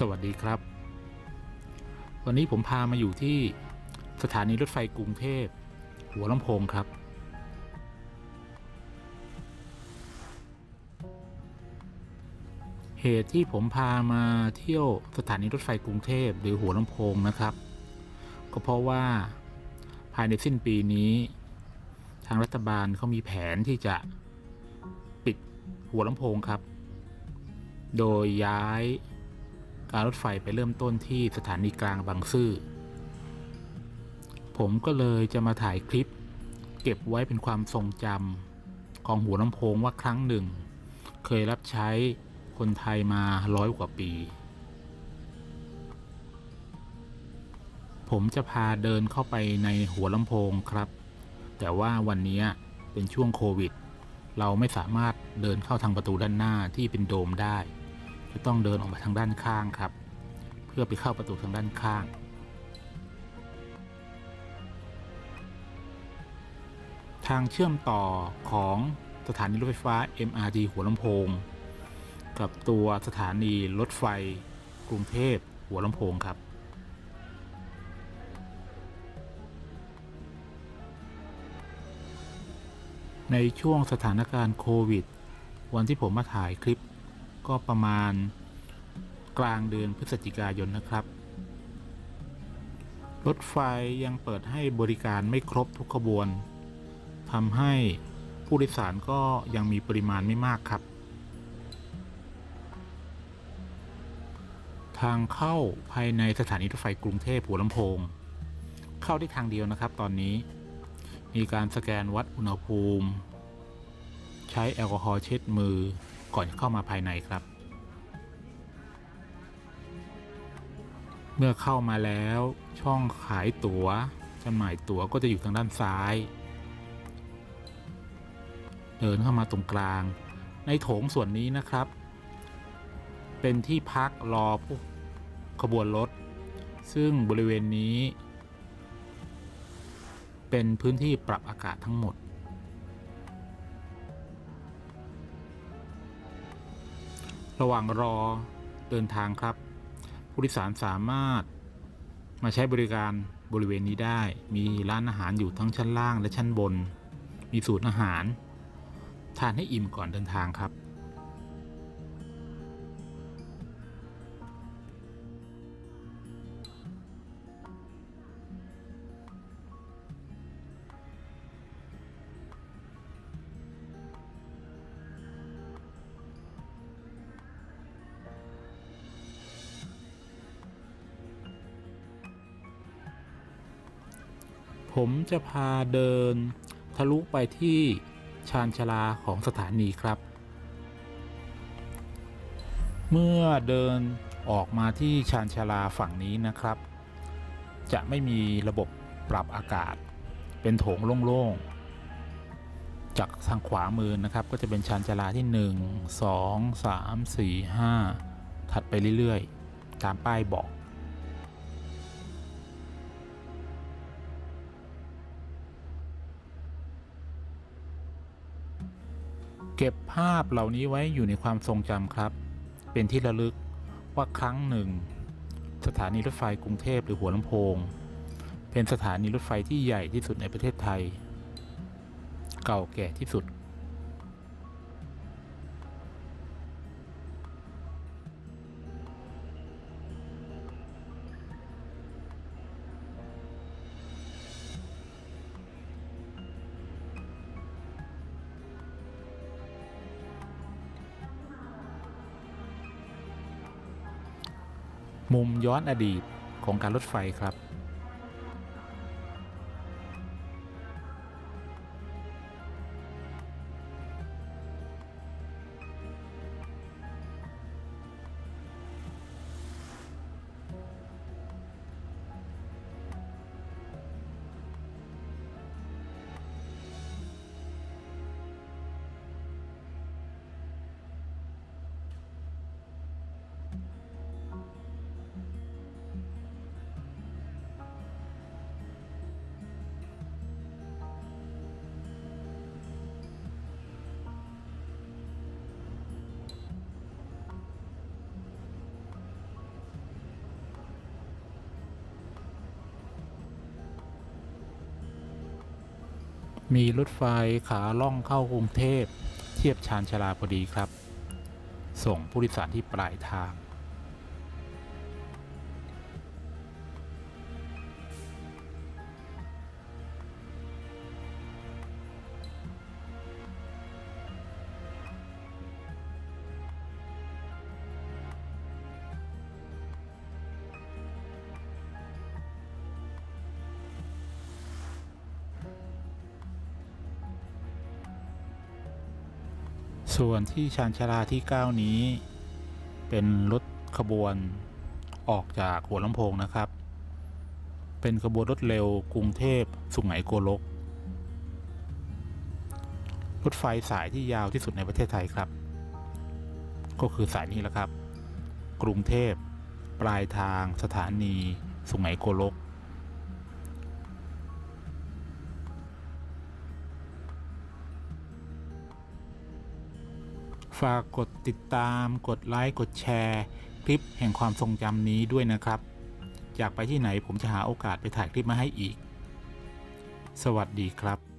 สวัสดีครับ วันนี้ผมพามาอยู่ที่สถานีรถไฟกรุงเทพ หัวลำโพงครับ เหตุที่ผมพามาเที่ยวสถานีรถไฟกรุงเทพหรือหัวลำโพงนะครับ ก็เพราะว่าภายในสิ้นปีนี้ ทางรัฐบาลเขามีแผนที่จะปิดหัวลำโพงครับ โดยย้าย การรถไฟไปเริ่มต้นที่สถานีกลางบางซื่อ ผมก็เลยจะมาถ่ายคลิป เก็บไว้เป็นความทรงจำของหัวลำโพงว่าครั้งหนึ่ง เคยรับใช้คนไทยมาร้อยกว่าปี ผมจะพาเดินเข้าไปในหัวลำโพงครับ แต่ว่าวันนี้เป็นช่วงโควิด เราไม่สามารถเดินเข้าทางประตูด้านหน้าที่เป็นโดมได้ จะต้องเดินออกมาทางด้านข้างครับ เพื่อไปเข้าประตูทางด้านข้าง ทางเชื่อมต่อของสถานีรถไฟฟ้า MRT หัวลำโพง กับตัวสถานีรถไฟกรุงเทพหัวลำโพงครับในช่วงสถานการณ์โควิด วันที่ผมมาถ่ายคลิป ก็ประมาณกลางเดือนพฤศจิกายนนะครับ รถไฟยังเปิดให้บริการไม่ครบทุกขบวนทำให้ผู้โดยสารก็ยังมีปริมาณไม่มากครับ ทางเข้าภายในสถานีรถไฟกรุงเทพหัวลำโพง เข้าได้ทางเดียวนะครับตอนนี้ มีการสแกนวัดอุณหภูมิ ใช้แอลกอฮอล์เช็ดมือ ก่อนเข้ามาภายในครับ เมื่อเข้ามาแล้วช่องขายตั๋วจำหน่ายตั๋วก็จะอยู่ทางด้านซ้าย เดินเข้ามาตรงกลาง ในโถงส่วนนี้นะครับ เป็นที่พักรอผู้ขบวนรถ ซึ่งบริเวณนี้ เป็นพื้นที่ปรับอากาศทั้งหมด ระหว่างรอเดินทางครับ ผู้โดยสารสามารถมาใช้บริการบริเวณนี้ได้ มีร้านอาหารอยู่ทั้งชั้นล่างและชั้นบน มีสูตรอาหาร ทานให้อิ่มก่อนเดินทางครับ ผมจะพาเดินทะลุไปที่ชานชาลาของสถานีครับ เมื่อเดินออกมาที่ชานชาลาฝั่งนี้นะครับ จะไม่มีระบบปรับอากาศ เป็นโถงโล่งๆ จากทางขวามือนะครับ ก็จะเป็นชานชาลาที่ 1 2 3 4 5 ถัดไปเรื่อยๆ ตามป้ายบอก เก็บภาพเหล่านี้ไว้อยู่ในความทรงจำครับ เป็นที่ระลึกว่าครั้งหนึ่ง สถานีรถไฟกรุงเทพหรือหัวลำโพง เป็นสถานีรถไฟที่ใหญ่ที่สุดในประเทศไทย เก่าแก่ที่สุด มุมย้อนอดีตของการรถไฟครับ มีรถไฟขาล่องเข้ากรุงเทพ เทียบชานชาลาพอดีครับ ส่งผู้โดยสารที่ปลายทาง ส่วนที่ชานชาลาที่ 9 นี้ เป็นรถขบวนออกจากหัวลำโพงนะครับ เป็นขบวนรถเร็วกรุงเทพสุไหงโกลก รถไฟสายที่ยาวที่สุดในประเทศไทยครับ ก็คือสายนี้แหละครับ กรุงเทพปลายทางสถานีสุไหงโกลก ฝากกดติดตาม กดไลค์ กดแชร์ คลิปแห่งความทรงจำนี้ด้วยนะครับ อยากไปที่ไหนผมจะหาโอกาสไปถ่ายคลิปมาให้อีก สวัสดีครับ